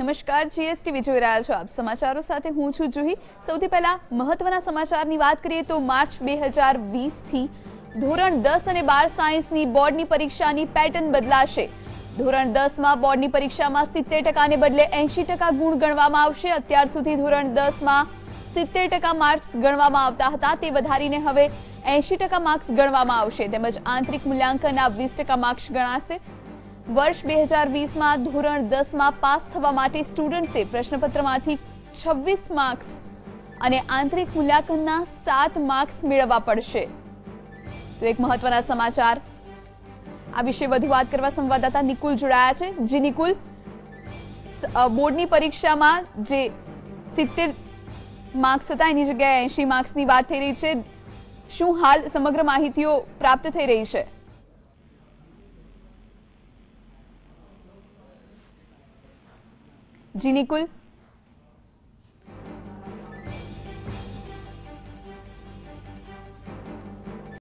નમસ્કાર જીએસટીવી જોઈ રહ્યા છો આપ સમાચારો સાથે હું છું જુહી. સૌથી પહેલા મહત્વના સમાચારની વાત કરીએ તો માર્ચ બે હજાર વીસથી ધોરણ દસ અને બાર સાયન્સની બોર્ડની પરીક્ષાની પેટર્ન બદલાશે. ધોરણ દસમાં બોર્ડની પરીક્ષામાં સિત્તેર ટકાને બદલે એંશી ટકા ગુણ ગણવામાં આવશે. અત્યાર સુધી ધોરણ દસમાં સિત્તેર ટકા માર્ક્સ ગણવામાં આવતા હતા. તે વધારીને હવે એંશી ટકા માર્ક્સ ગણવામાં આવશે. તેમજ આંતરિક મૂલ્યાંકનના વીસ ટકા માર્ક્સ ગણાશે. વર્ષ બે હજાર વીસમાં ધોરણ દસમાં પાસ થવા માટે સ્ટુડન્ટ્સે પ્રશ્નપત્રમાંથી છવ્વીસ માર્ક્સ અને આંતરિક મૂલ્યાંકનના સાત માર્ક્સ મેળવવા પડશે. તો એક મહત્વના સમાચાર. આ વિશે વધુ વાત કરવા સંવાદદાતા નિકુલ જોડાયા છે. જી નિકુલ બોર્ડની પરીક્ષામાં જે સિત્તેર માર્ક્સ હતા, એની જગ્યાએ એંશી માર્ક્સની વાત થઈ રહી છે. શું હાલ સમગ્ર માહિતીઓ પ્રાપ્ત થઈ રહી છે? જી નિકુલ.